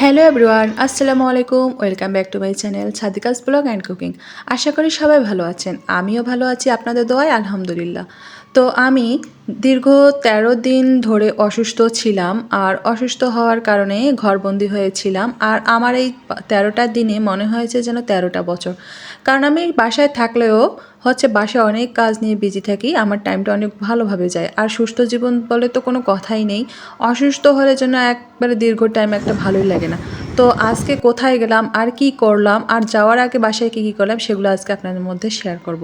Hello everyone আসসালামু আলাইকুম welcome back to my channel Sadika's vlog and cooking আশা করি সবাই ভালো আছেন, আমিও ভালো আছি, আপনাদের দোয়াই আলহামদুলিল্লাহ। তো আমি দীর্ঘ ১৩ দিন ধরে অসুস্থ ছিলাম আর অসুস্থ হওয়ার কারণে ঘরবন্দি হয়েছিলাম। আর আমার এই তেরোটা দিনে মনে হয়েছে যেন তেরোটা বছর। কারণ আমি বাসায় থাকলেও হচ্ছে বাসায় অনেক কাজ নিয়ে বিজি থাকি, আমার টাইমটা অনেক ভালোভাবে যায়। আর সুস্থ জীবন বলে তো কোনো কথাই নেই। অসুস্থ হলে যেন একবারে দীর্ঘ টাইম একটা ভালোই লাগে না। তো আজকে কোথায় গেলাম, আর কি করলাম, আর যাওয়ার আগে বাসায় কী কী করলাম, সেগুলো আজকে আপনাদের মধ্যে শেয়ার করব।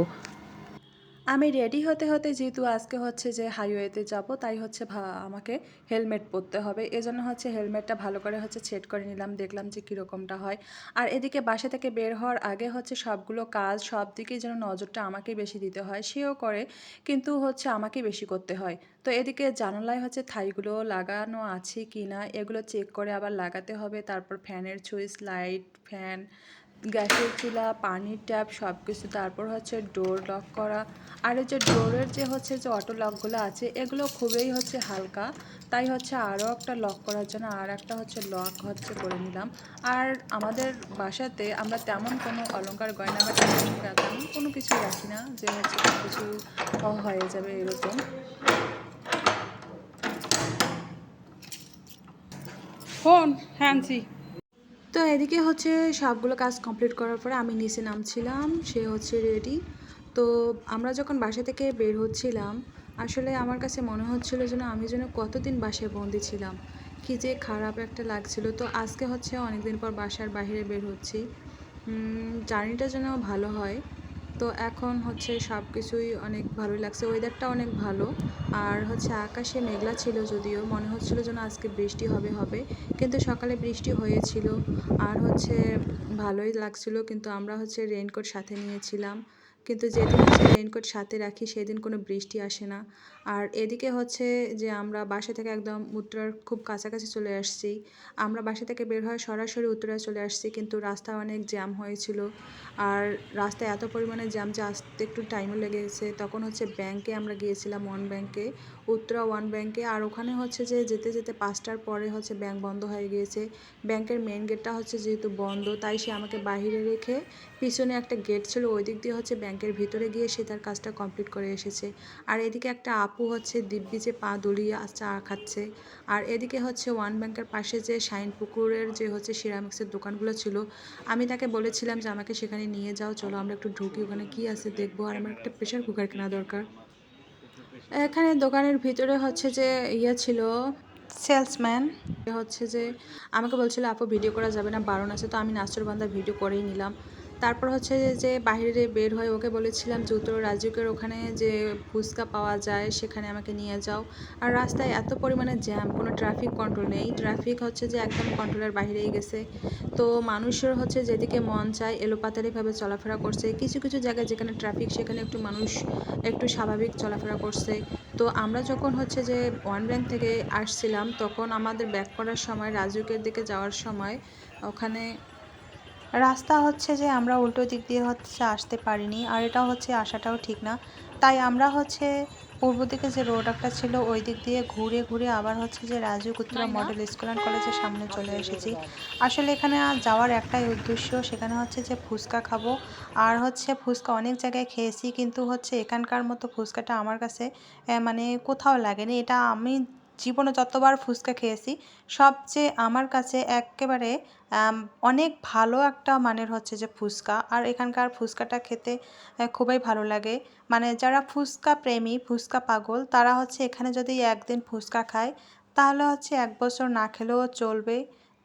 আমি রেডি হতে হতে যেহেতু আজকে হচ্ছে যে হাইওয়েতে যাব, তাই হচ্ছে আমাকে হেলমেট পরতে হবে। এজন্য হচ্ছে হেলমেটটা ভালো করে হচ্ছে সেট করে নিলাম, দেখলাম যে কীরকমটা হয়। আর এদিকে বাসা থেকে বের হওয়ার আগে হচ্ছে সবগুলো কাজ, সব দিকেই যেন নজরটা আমাকেই বেশি দিতে হয়, সেও করে, কিন্তু হচ্ছে আমাকেই বেশি করতে হয়। তো এদিকে জানালায় হচ্ছে থাইগুলো লাগানো আছে কি না এগুলো চেক করে আবার লাগাতে হবে। তারপর ফ্যানের সুইচ লাইট ফ্যান গ্যাসের চুলা, পানির ট্যাপ সব কিছু তারপর হচ্ছে ডোর লক করা। আর যে ডোরের যে হচ্ছে যে অটো লকগুলো আছে, এগুলো খুবই হচ্ছে হালকা। তাই হচ্ছে আরও একটা লক করার জন্য আর একটা হচ্ছে লক হচ্ছে করে নিলাম। আর আমাদের বাসাতে আমরা তেমন কোনো অলংকার, গয়না বা তেমন তেমন কোনো কিছু রাখি না যে হচ্ছে কিছু হয়ে যাবে এরকম। ফোন হ্যান্সি তো এদিকে হচ্ছে সবগুলো কাজ কমপ্লিট করার পরে আমি নিচে নামছিলাম, সে হচ্ছে রেডি তো আমরা যখন বাসা থেকে বের হচ্ছিলাম, আসলে আমার কাছে মনে হচ্ছিল যেন আমি যেন কতদিন বাসায় বন্দি ছিলাম। কি যে খারাপ একটা লাগছিল। তো আজকে হচ্ছে অনেকদিন পর বাসার বাইরে বের হচ্ছি। জার্নিটা যেন ভালো হয়। তো এখন হচ্ছে সব কিছুই অনেক ভালো লাগছে ওয়েদারটা অনেক ভালো। আর হচ্ছে আকাশে মেঘলা ছিল যদিও, মনে হচ্ছিল যেন আজকে বৃষ্টি হবে হবে। কিন্তু সকালে বৃষ্টি হয়েছিল, আর হচ্ছে ভালোই লাগছিল। কিন্তু আমরা হচ্ছে রেনকোট সাথে নিয়েছিলাম। কিন্তু যেদিন হচ্ছে রেইনকোট সাথে রাখি, সেদিন কোনো বৃষ্টি আসে না। আর এদিকে হচ্ছে যে আমরা বাসা থেকে একদম উত্তরার খুব কাছাকাছি চলে আসছি। আমরা বাসা থেকে বের হয়ে সরাসরি উত্তরায় চলে আসছি, কিন্তু রাস্তা অনেক জ্যাম হয়েছিল। আর রাস্তায় এত পরিমাণে জ্যাম যে আসতে একটু টাইমও লেগেছে। তখন হচ্ছে ব্যাংকে আমরা গিয়েছিলাম ওয়ান ব্যাংকে উত্তরা ওয়ান ব্যাংকে। আর ওখানে হচ্ছে যে যেতে যেতে পাঁচটার পরে হচ্ছে ব্যাংক বন্ধ হয়ে গিয়েছে। ব্যাংকের মেন গেটটা হচ্ছে যেহেতু বন্ধ, তাই সে আমাকে বাইরে রেখে পিছনে একটা গেট ছিল, ওই দিক দিয়ে হচ্ছে ব্যাংকের ভিতরে গিয়ে সে তার কাজটা কমপ্লিট করে এসেছে। আর এদিকে একটা আপু হচ্ছে দিব্যি যে পা দুলিয়ে চা খাচ্ছে। আর এদিকে হচ্ছে ওয়ান ব্যাংকের পাশে যে শাইন পুকুরের যে হচ্ছে সিরামিক্সের দোকানগুলো ছিল, আমি তাকে বলেছিলাম যে আমাকে সেখানে নিয়ে যাও, চলো আমরা একটু ঢুকি, ওখানে কী আছে দেখব। আর আমার একটা প্রেশার কুকার কেনা দরকার। এখানে দোকানের ভিতরে হচ্ছে যে ইয়ে ছিল সেলসম্যান। হচ্ছে যে আমাকে বলছিল, আপু ভিডিও করা যাবে না, বারণ আছে। তো আমি নাচরবান্ধা ভিডিও করেই নিলাম। তারপর হচ্ছে যে বাইরে বের হয়ে ওকে বলেছিলাম যে, উত্তর রাজুকের ওখানে যে ফুচকা পাওয়া যায়, সেখানে আমাকে নিয়ে যাও। আর রাস্তায় এত পরিমাণে জ্যাম কোনো ট্রাফিক কন্ট্রোল নেই। ট্রাফিক হচ্ছে যে একদম কন্ট্রোলের বাইরেই গেছে। তো মানুষের হচ্ছে যেদিকে মন চায় এলোপাতারিভাবে চলাফেরা করছে। কিছু কিছু জায়গায় যেখানে ট্রাফিক সেখানে একটু মানুষ একটু স্বাভাবিক চলাফেরা করছে। তো আমরা যখন হচ্ছে যে ওয়ান ব্যাংক থেকে আসছিলাম, তখন আমাদের ব্যাক করার সময় রাজুকের দিকে যাওয়ার সময়, ওখানে রাস্তা হচ্ছে যে আমরা উল্টো দিক দিয়ে হচ্ছে আসতে পারিনি আর এটা হচ্ছে আসাটাও ঠিক না। তাই আমরা হচ্ছে পূর্ব দিকে যে রোড একটা ছিল ওই দিক দিয়ে ঘুরে ঘুরে আবার হচ্ছে যে Raju Uttara model school and কলেজের সামনে চলে এসেছি। আসলে এখানে আর যাওয়ার একটাই উদ্দেশ্য সেখানে হচ্ছে যে ফুচকা খাব। আর হচ্ছে ফুচকা অনেক জায়গায় খেয়েছি কিন্তু হচ্ছে এখানকার মতো ফুচকাটা আমার কাছে মানে কোথাও লাগেনি। এটা আমি জীবনে যতবার ফুচকা খেয়েছি, সবচেয়ে আমার কাছে একেবারে অনেক ভালো একটা মানের হচ্ছে যে ফুচকা। আর এখানকার ফুচকাটা খেতে খুবই ভালো লাগে। মানে যারা ফুচকা প্রেমী, ফুচকা পাগল, তারা হচ্ছে এখানে যদি একদিন ফুচকা খায়, তাহলে হচ্ছে এক বছর না খেলেও চলবে।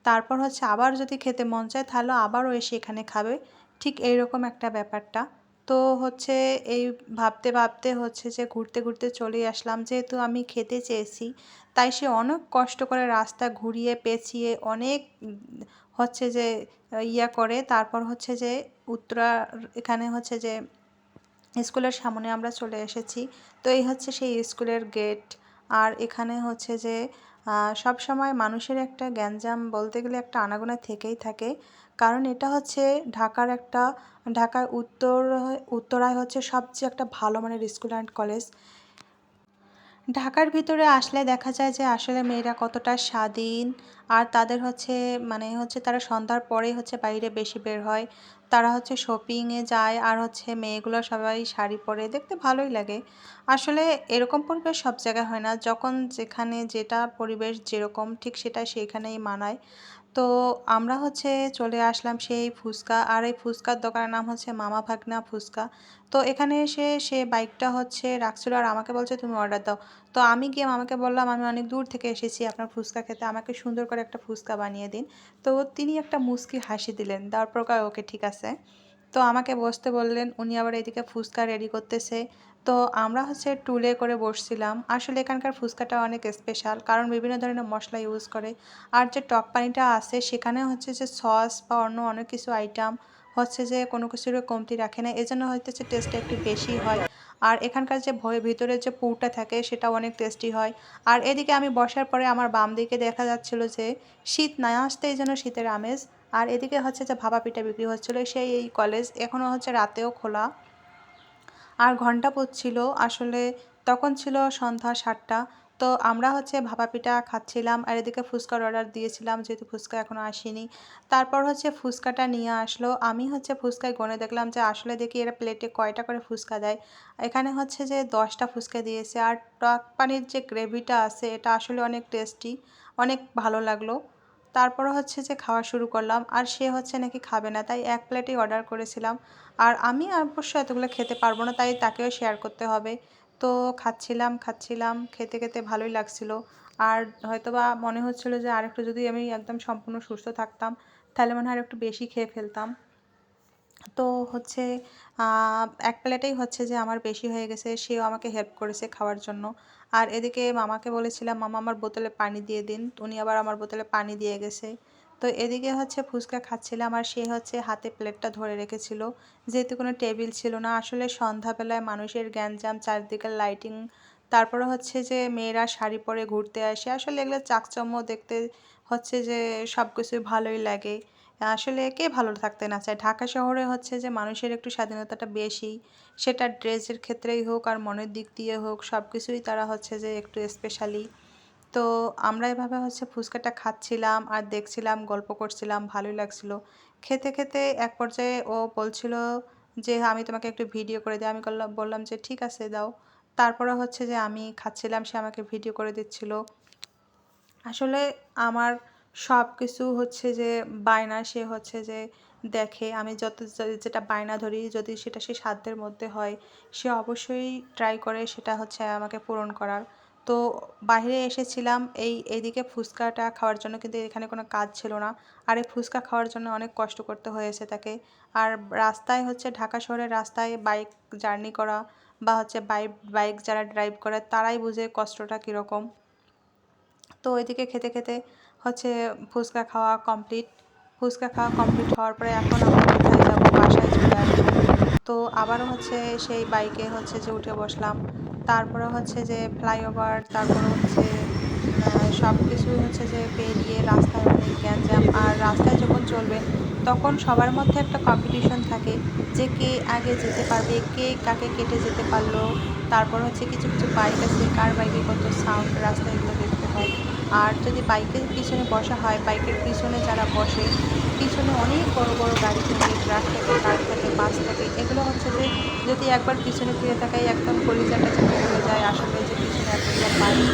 তারপর হচ্ছে আবার যদি খেতে মন চায়, তাহলে আবারও এসে এখানে খাবে। ঠিক এইরকম একটা ব্যাপারটা। তো হচ্ছে এই ভাবতে ভাবতে হচ্ছে যে ঘুরতে ঘুরতে চলে আসলাম। যেহেতু আমি খেতে চেয়েছি তাই সে অনেক কষ্ট করে রাস্তা ঘুরিয়ে পেঁচিয়ে অনেক হচ্ছে যে, ইয়া করে। তারপর হচ্ছে যে, উত্তরা, এখানে হচ্ছে যে, স্কুলের সামনে আমরা চলে এসেছি। তো এই হচ্ছে সেই স্কুলের গেট। আর এখানে হচ্ছে যে সব সময় মানুষের একটা গ্যাঞ্জাম বলতে গেলে একটা আনাগোনা থেকেই থাকে। কারণ এটা হচ্ছে ঢাকার একটা, ঢাকার উত্তর, উত্তরায় হচ্ছে সবচেয়ে একটা ভালো মানের স্কুল অ্যান্ড কলেজ। ঢাকার ভিতরে আসলে দেখা যায় যে আসলে মেয়েরা কতটা স্বাধীন, আর তাদের হচ্ছে মানে হচ্ছে তারা সন্ধ্যার পরেই হচ্ছে বাইরে বেশি বের হয়। তারা হচ্ছে শপিংয়ে যায় আর হচ্ছে মেয়েগুলো সবাই শাড়ি পরে দেখতে ভালোই লাগে। আসলে এরকম পরিবেশ সব জায়গায় হয় না। যখন যেখানে যেটা পরিবেশ যেরকম ঠিক সেটা সেইখানেই মানায়। তো আমরা হচ্ছে চলে আসলাম সেই ফুচকা আর এই ফুচকার দোকানের নাম হচ্ছে মামা ভাগনা ফুচকা। তো এখানে এসে সে বাইকটা হচ্ছে রাখছিল আর আমাকে বলছে তুমি অর্ডার দাও। তো আমি গিয়ে মামাকে বললাম আমি অনেক দূর থেকে এসেছি আপনার ফুচকা খেতে। আমাকে সুন্দর করে একটা ফুচকা বানিয়ে দিন। তো তিনি একটা মুচকি হাসি দিলেন। দেওয়ার পর কয়, ওকে ঠিক আছে। তো আমাকে বসতে বললেন, উনি আবার এদিকে ফুচকা রেডি করতেছে। তো আমরা হচ্ছে টুলে করে বসছিলাম। আসলে এখানকার ফুচকাটা অনেক স্পেশাল কারণ বিভিন্ন ধরনের মশলা ইউজ করে। আর যে টক পানিটা আছে, সেখানে হচ্ছে যে সস বা অন্য অনেক কিছু আইটেম হচ্ছে যে কোনো কিছুরও কমতি রাখে না। এজন্য হয়তো যে টেস্টটা একটু বেশি হয়। আর এখানকার যে ভয়ে ভিতরে যে পুরটা থাকে, সেটাও অনেক টেস্টি হয়। আর এদিকে আমি বসার পরে আমার বাম দিকে দেখা যাচ্ছিল যে শীত না আসতেই যেন শীতের আমেজ আর এদিকে হচ্ছে যে ভাপা পিঠা বিক্রি হচ্ছিল সেই এই কলেজ এখনও হচ্ছে রাতেও খোলা। আর ঘণ্টা পড়ছিল আসলে তখন ছিল সন্ধ্যা সাতটা। তো আমরা হচ্ছে ভাপা পিঠা খাচ্ছিলাম আর এদিকে ফুচকার অর্ডার দিয়েছিলাম, যেহেতু ফুচকা এখনও আসেনি। তারপর হচ্ছে ফুচকাটা নিয়ে আসলো। আমি হচ্ছে ফুচকায় গনে দেখলাম যে আসলে দেখি এরা প্লেটে কয়টা করে ফুচকা দেয়। এখানে হচ্ছে যে দশটা ফুচকা দিয়েছে। আর টক পানির যে গ্রেভিটা আছে, এটা আসলে অনেক টেস্টি অনেক ভালো লাগল। তারপর হচ্ছে যে খাওয়া শুরু করলাম, আর সে হচ্ছে নাকি খাবে না, তাই এক প্লেটই অর্ডার করেছিলাম। আর আমি অবশ্য এতগুলো খেতে পারব না, তাই তাকেও শেয়ার করতে হবে। তো খাচ্ছিলাম খাচ্ছিলাম, খেতে খেতে ভালোই লাগছিল। আর হয়তোবা মনে হচ্ছিল যে আরেকটু যদি আমি একদম সম্পূর্ণ সুস্থ থাকতাম, তাহলে মনে হয় আরেকটু বেশি খেয়ে ফেলতাম। তো হচ্ছে এক প্লেটেই হচ্ছে যে আমার বেশি হয়ে গেছে, সেও আমাকে হেল্প করেছে খাওয়ার জন্য। আর এদিকে মামাকে বলেছিলাম, মামা আমার বোতলে পানি দিয়ে দিন। উনি আবার আমার বোতলে পানি দিয়ে গেছে। তো এদিকে হচ্ছে ফুচকা খাচ্ছিলাম আর সে হচ্ছে হাতে প্লেটটা ধরে রেখেছিল। যেহেতু কোনো টেবিল ছিল না, আসলে সন্ধ্যাবেলায় মানুষের গ্যাঞ্জাম চারদিকের লাইটিং, তারপরে হচ্ছে যে মেয়েরা শাড়ি পরে ঘুরতে আসে। আসলে এগুলো চাকচম্য দেখতে হচ্ছে যে সব কিছুই ভালোই লাগে। আসলে কে ভালো থাকতে না চায় ঢাকা শহরে হচ্ছে যে মানুষের একটু স্বাধীনতাটা বেশি, সেটা ড্রেসের ক্ষেত্রেই হোক আর মনের দিক দিয়ে হোক সব কিছুই তারা হচ্ছে যে একটু স্পেশালি তো আমরা এভাবে হচ্ছে ফুচকাটা খাচ্ছিলাম আর দেখছিলাম, গল্প করছিলাম, ভালোই লাগছিল। খেতে খেতে এক পর্যায়ে ও বলছিল যে, আমি তোমাকে একটু ভিডিও করে দিই। আমি বললাম যে, ঠিক আছে, দাও। তারপরে হচ্ছে যে আমি খাচ্ছিলাম, সে আমাকে ভিডিও করে দিচ্ছিল। আসলে আমার সব কিছু হচ্ছে যে বায়না, সে হচ্ছে যে দেখে। আমি যত যেটা বায়না ধরি, যদি সেটা সে সাধ্যের মধ্যে হয়, সে অবশ্যই ট্রাই করে সেটা হচ্ছে আমাকে পূরণ করার। তো বাইরে এসেছিলাম, এই এদিকে ফুচকাটা খাওয়ার জন্য কিন্তু এখানে কোনো কাজ ছিল না। আর এই ফুচকা খাওয়ার জন্য অনেক কষ্ট করতে হয়েছে তাকে। আর রাস্তায় হচ্ছে ঢাকা শহরের রাস্তায় বাইক জার্নি করা বা হচ্ছে বাইক বাইক যারা ড্রাইভ করে, তারাই বুঝে কষ্টটা কীরকম। তো ওইদিকে খেতে খেতে হচ্ছে ফুচকা খাওয়া কমপ্লিট ফুচকা খাওয়া কমপ্লিট হওয়ার পরে এখন আমরা কোথায় যাব? বাসায় চলে আসব। তো আবারও হচ্ছে সেই বাইকে হচ্ছে যে উঠে বসলাম। তারপরে হচ্ছে যে ফ্লাইওভার তারপরে হচ্ছে সব কিছু হচ্ছে যে পেরিয়ে রাস্তায় অনেক গ্যাঞ্জাম। আর রাস্তায় যখন চলবে, তখন সবার মধ্যে একটা কম্পিটিশন থাকে যে কে আগে যেতে পারবে, কে কাকে কেটে যেতে পারল। তারপর হচ্ছে কিছু কিছু বাইক আছে কার বাইকে কত সাউন্ড রাস্তায় এগুলো দেখতে হয়। আর যদি বাইকের পিছনে বসা হয়, বাইকের পিছনে যারা বসে, পিছনে অনেক বড় বড় গাড়ি থাকে, ট্রাক থাকে, কার থাকে, বাস থাকে, এগুলো হচ্ছে যে যদি একবার পিছনে ফিরে তাকাই, একদম কলিজাটা চেপে হয়ে যায়, আসলে যে পিছনে এতগুলো বাইক,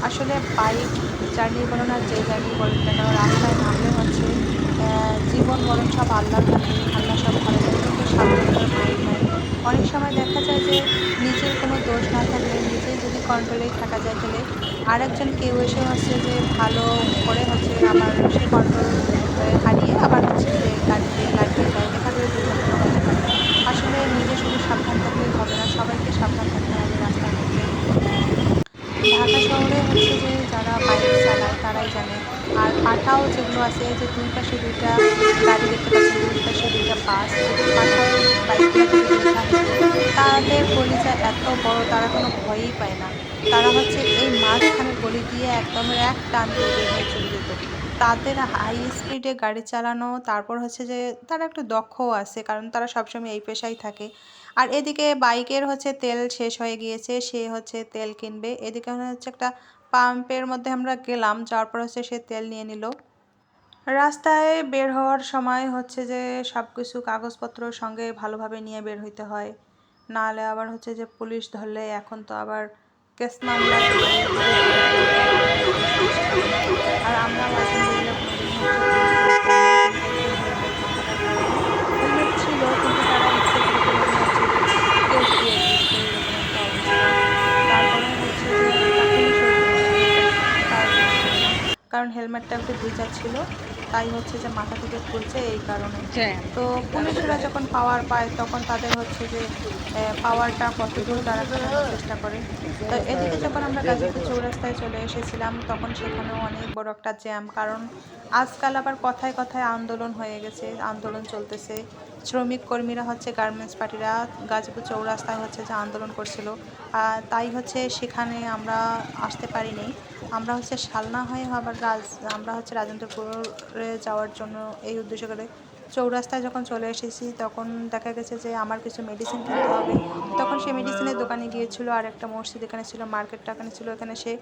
আসলে বাইক জার্নি বলুন আর যে জার্নি বলুন না কেন, রাস্তায় নামলে হচ্ছে জীবন মরণ সব আল্লাহর আল্লাহ সব ভালো কিন্তু সাবধানতার প্রয়োগ নাই অনেক সময় দেখা যায় যে নিজের কোনো দোষ না থাকলে কন্ট্রোলেই থাকা যায় তাহলে। আর একজন কেউ এসে হচ্ছে যে ভালো করে হচ্ছে আমার সে কন্ট্রোল হারিয়ে আবার হচ্ছে যে গাড়িতে লাগিয়ে দেয়। দেখা যায় দুর্ঘটনা আসলে নিজে শুধু সাবধান থাকলেই হবে না, সবাইকে সাবধান থাকতে হবে রাস্তার মধ্যে ঢাকা শহরে হচ্ছে যে যারা বাইক তারাই জানে। আর পাঠাও যেগুলো আছে, যে দুই পাশে দুইটা গাড়ি দেখতে পাচ্ছি দুই পাশে দুইটা বাস পাঠাও তাদের গলিটা এত বড়, তারা কোনো ভয়ই পায় না। তারা হচ্ছে এই মাঝখানে গলি দিয়ে একদম এক টান দিয়ে চলে যেত। তাদের হাই স্পিডে গাড়ি চালানো, তারপর হচ্ছে যে তারা একটু দক্ষও আছে, কারণ তারা সবসময় এই পেশায় থাকে। আর এদিকে বাইকের হচ্ছে তেল শেষ হয়ে গিয়েছে, সে হচ্ছে তেল কিনবে। এদিকে হচ্ছে একটা পাম্পের মধ্যে আমরা গেলাম, যাওয়ার পর হচ্ছে সে তেল নিয়ে নিল। রাস্তায় বের হওয়ার সময় হচ্ছে যে সব কিছু কাগজপত্র সঙ্গে ভালোভাবে নিয়ে বের হইতে হয়। নাহলে আবার হচ্ছে যে পুলিশ ধরলে এখন তো আবার কেস মামলা। আর আমরা আলহামদুলিল্লাহ কোনোদিন হচ্ছে হেলমেট ছিল কিন্তু তারা ইচ্ছে করে কোনো হচ্ছে কেস দিয়ে দিচ্ছে এরকম একটা অবস্থা তারপরে হচ্ছে যে তখনই সরকার কারণ হেলমেটটা একটু ভিজা ছিল তাই হচ্ছে যে মাথা থেকে খুলছে এই কারণে। তো পুলিশরা যখন পাওয়ার পায় তখন তাদের হচ্ছে যে পাওয়ারটা কতদূর তারা চেষ্টা করে। তো এদিকে যখন আমরা গাজীপুর চৌরাস্তায় চলে এসেছিলাম তখন সেখানেও অনেক বড় একটা জ্যাম কারণ আজকাল আবার কথায় কথায় আন্দোলন হয়ে গেছে আন্দোলন চলতেছে। শ্রমিক কর্মীরা হচ্ছে গার্মেন্টস পার্টিরা, গাজীপুর চৌরাস্তায় হচ্ছে যে আন্দোলন করছিল তাই হচ্ছে সেখানে আমরা আসতে পারিনি। আমরা হচ্ছে শালনা হয়ে আবার রাজ, আমরা হচ্ছে রাজেন্দ্রপুরে যাওয়ার জন্য এই উদ্দেশ্য করে চৌরাস্তায় যখন চলে এসেছি, তখন দেখা গেছে যে আমার কিছু মেডিসিন কিনতে হবে। তখন সে মেডিসিনের দোকানে গিয়েছিল আর একটা মসজিদ এখানে ছিল মার্কেটটা এখানে ছিল, এখানে সে